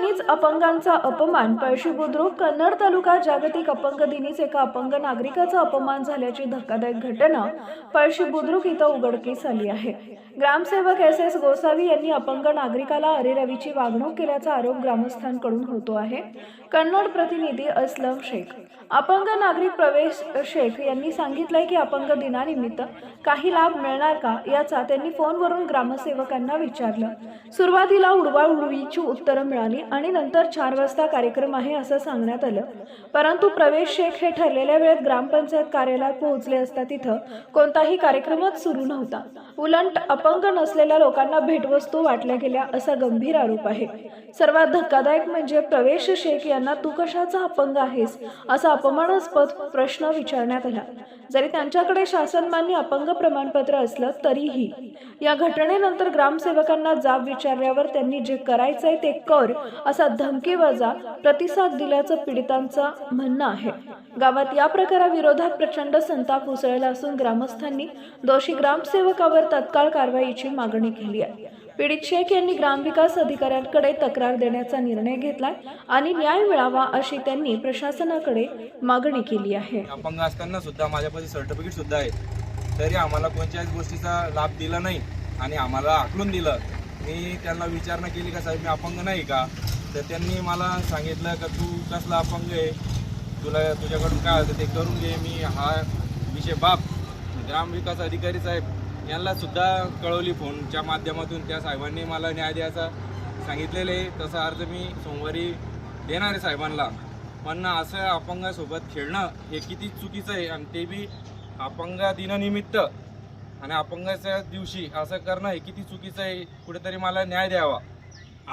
दिनीच अपंगांचा अपमान. पळशी बुद्रुक कन्नड तालुका जागतिक अपंग दिनीच एका अपंग नागरिकाचा अपमान झाल्याची धक्कादायक घटना पळशी बुद्रुक इथं उघडकीस आली आहे. ग्रामसेवक एस एस गोसावी यांनी अपंग नागरिकाला अरेरवीची वागणूक केल्याचा आरोप ग्रामस्थांकडून होतो आहे. कन्नड प्रतिनिधी असलम शेख. अपंग नागरिक प्रवेश शेख यांनी सांगितलंय की अपंग दिनानिमित्त काही लाभ मिळणार का याचा त्यांनी फोनवरून ग्रामसेवकांना विचारलं. सुरुवातीला उडवाउडवीची उत्तरं मिळाली. आणि नंतर चार वाजता कार्यक्रम आहे असं सांगण्यात आलं. परंतु प्रवेश शेख हे ठरलेल्या वेळेत ग्रामपंचायत कार्यालयात पोहोचले असता तिथं कोणताही कार्यक्रमच सुरू नव्हता. उलट अपंग नसलेल्या लोकांना भेटवस्तू वाटल्या गेल्या असा गंभीर आरोप आहे. सर्वात धक्कादायक म्हणजे प्रवेश शेख यांना तू कशाचा अपंग आहेस? असा अपमानास्पद प्रश्न विचारण्यात आला. जरी त्यांच्याकडे शासनमान्य अपंग प्रमाणपत्र असलं तरीही या घटनेनंतर ग्रामसेवकांना जाब विचारल्यावर त्यांनी जे करायचंय ते कर असा धमकीवजा प्रतिसाद दिल्याचं पीडितांचं म्हणणं आहे. गावात या प्रकाराविरोधात प्रचंड संताप उसळला असून ग्रामस्थांनी दोषी ग्रामसेवकावर तत्काळ कारवाईची मागणी केली आहे. पीडित शेख यांनी ग्रामविकास अधिकाऱ्यांकडे तक्रार देण्याचा निर्णय घेतलाय आणि न्याय मिळावा अशी त्यांनी प्रशासनाकडे मागणी केली आहे. अपंग असताना सुद्धा माझ्यापाशी सर्टिफिकेट सुद्धा आहे तरी आम्हाला कोणत्याच गोष्टीचा लाभ दिला नाही आणि आम्हाला आकलून दिलं. मी त्यांना विचारणा केली का साहेब मी अपंग नाही का? तर त्यांनी मला सांगितलं का तू कसला अपंग आहे? तुला तुझ्याकडून काय होतं ते करून घे. मी हा विषय बाप ग्रामविकास अधिकारी साहेब यांना सुद्धा कळवली फोनच्या माध्यमातून. त्या साहेबांनी मला न्याय द्यायचा सांगितलेले आहे. तसा अर्ज मी सोमवारी देणार आहे साहेबांना. पण असं अपंगासोबत खेळणं हे किती चुकीचं आहे आणि ते बी अपंग दिनानिमित्त आणि अपंगाच्या दिवशी असं करणं हे किती चुकीचं आहे कुठेतरी मला न्याय द्यावा.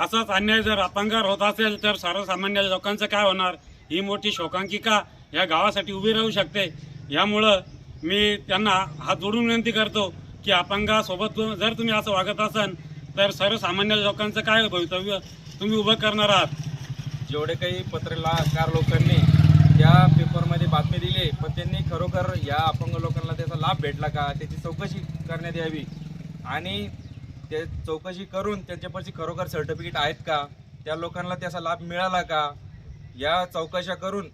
असाच अन्याय जर अपंगावर होत असेल तर सर्वसामान्य लोकांचं काय होणार? ही मोठी शोकांकिका या गावासाठी उभी राहू शकते? यामुळं मी त्यांना हात जोडून विनंती करतो की अपंगासोबत जर तुम्ही असं वागत असाल तर सर्वसामान्य लोकांचं काय भवितव्य तुम्ही उभं करणार आहात? जेवढे काही पत्रकार लोकांनी या पेपरमध्ये बातमी दिली पण त्यांनी खरोखर या अपंग लोकांना त्याचा लाभ भेटला का? त्याची चौकशी करण्यात यावी. आणि ते चौकशी करून त्यांच्यापाशी खरोखर सर्टिफिकेट आहेत का? त्या लोकांना त्याचा लाभ मिळाला का? या चौकशा करून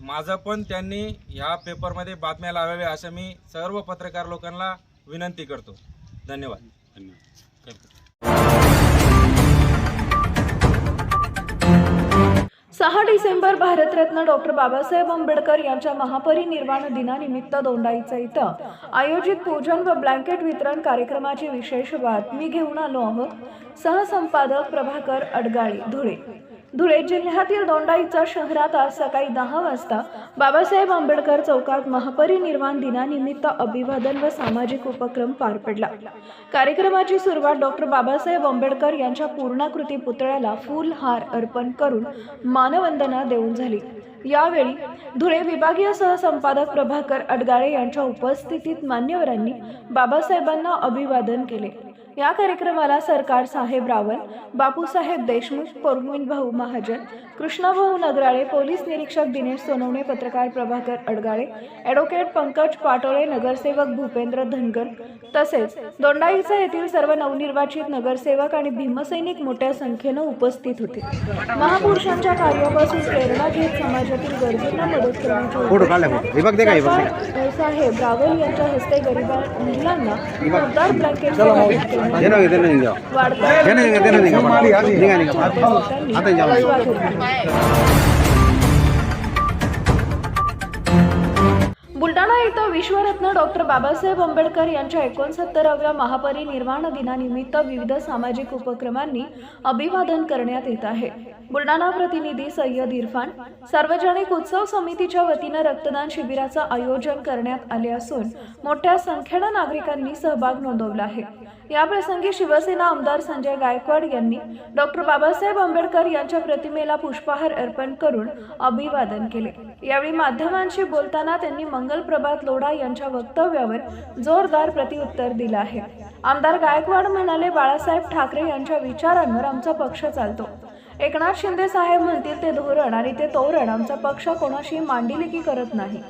माझं पण त्यांनी ह्या पेपरमध्ये बातम्या लावाव्या असं मी सर्व पत्रकार लोकांना विनंती करतो. धन्यवाद. धन्यवाद. सहा डिसेंबर भारतरत्न डॉक्टर बाबासाहेब आंबेडकर यांच्या महापरिनिर्वाण दिनानिमित्त दोंडाईचा इथं आयोजित पूजन व ब्लँकेट वितरण कार्यक्रमाची विशेष बातमी घेऊन आलो आहोत. सहसंपादक प्रभाकर अडगाळी धुळे. धुळे जिल्ह्यातील दोंडाईचा शहरात आज सकाळी दहा वाजता बाबासाहेब आंबेडकर चौकात महापरिनिर्वाण दिनानिमित्त अभिवादन व सामाजिक उपक्रम पार पडला. कार्यक्रमाची सुरुवात डॉक्टर बाबासाहेब आंबेडकर यांच्या पूर्णाकृती पुतळ्याला फुलहार अर्पण करून मानवंदना देऊन झाली. यावेळी धुळे विभागीय सहसंपादक प्रभाकर अडगाळे यांच्या उपस्थितीत मान्यवरांनी बाबासाहेबांना अभिवादन केले. या कार्यक्रमाला सरकार साहेब रावल बापूसाहेब देशमुख परवीन भाऊ महाजन कृष्णाभाऊ नगराळे पोलीस निरीक्षक दिनेश सोनवणे पत्रकार प्रभाकर अडगाळे ॲडव्होकेट पंकज पाटोळे नगरसेवक भूपेंद्र धनगर तसेच दोंडाईचा येथील सर्व नवनिर्वाचित नगरसेवक आणि भीमसैनिक मोठ्या संख्येनं उपस्थित होते. महापुरुषांच्या कार्यापासून प्रेरणा घेत समाजातील गरजूंना मदत करण्याची साहेब रावल यांच्या हस्ते गरिबा महिलांना जोरदार ब्लँकेट वाटप करण्यात देणं घे, देणं घे. वाढत्या देणं घे, बुलडाणा बुलढाणा इथं विश्वरत्न डॉक्टर बाबासाहेब आंबेडकर यांच्या एकोणसत्तराव्या महापरिनिर्वाण दिनानिमित्त विविध सामाजिक उपक्रमांनी अभिवादन करण्यात येत आहे. बुलढाणा प्रतिनिधी सय्यद इरफान सार्वजनिक उत्सव समितीच्या वतीनं रक्तदान शिबिराचं आयोजन करण्यात आले असून मोठ्या संख्येनं नागरिकांनी सहभाग नोंदवला आहे. याप्रसंगी शिवसेना आमदार संजय गायकवाड यांनी डॉक्टर बाबासाहेब आंबेडकर यांच्या प्रतिमेला पुष्पहार अर्पण करून अभिवादन केले. यावेळी माध्यमांशी बोलताना त्यांनी मंगल प्रभात लोढा यांच्या वक्तव्यावर जोरदार प्रतिउत्तर दिलं आहे. आमदार गायकवाड म्हणाले बाळासाहेब ठाकरे यांच्या विचारांवर आमचा पक्ष चालतो. एकनाथ शिंदे साहेब म्हणतील ते धोरण आणि ते तोरण आमचा पक्ष कोणाशी मांडिलिकी करत नाही.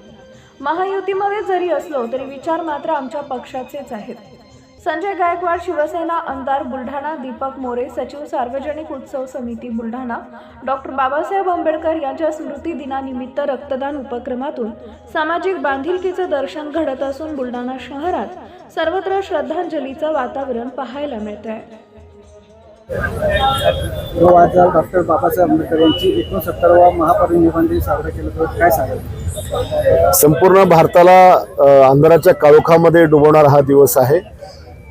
महायुतीमध्ये जरी असलो तरी विचार मात्र आमच्या पक्षाचेच आहेत. संजय गायकवाड शिवसेना आमदार बुलढाणा दीपक मोरे सचिव सार्वजनिक उत्सव समिती बुलढाणा डॉक्टर बाबासाहेब आंबेडकर यांच्या स्मृती दिनानिमित्त रक्तदान उपक्रमातून सामाजिक बांधिलकीचं दर्शन घडत असून बुलढाणा शहरात सर्वत्र श्रद्धांजलीचं वातावरण पाहायला मिळत आहे तो आज डॉक्टर बाबासाहेब आंबेडकर यांची एकोणसत्तरवा महापरिनिर्वाण दिन साजरा केला तर काय सांगाल? संपूर्ण भारताला अ, अंधाराच्या काळोखामध्ये डुबवणारा हा दिवस आहे.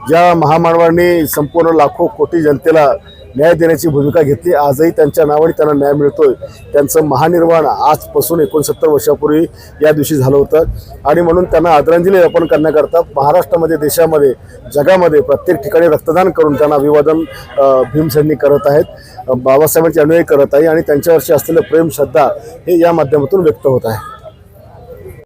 ज्या महामानवांनी संपूर्ण लाखो कोटी जनतेला न्याय देण्याची भूमिका घेतली. आजही त्यांच्या नावाने त्यांना न्याय मिळतोय. त्यांचं महानिर्वाण आजपासून एकोणसत्तर वर्षापूर्वी या दिवशी झालं होतं. आणि म्हणून त्यांना आदरांजली अर्पण करण्याकरता महाराष्ट्रामध्ये देशामध्ये जगामध्ये प्रत्येक ठिकाणी रक्तदान करून त्यांना अभिवादन अ, भीमसेनी करत आहेत. बाबासाहेबांचे अनुयायी करत आहे आणि त्यांच्यावरची असलेलं प्रेम श्रद्धा हे या माध्यमातून व्यक्त होत आहे.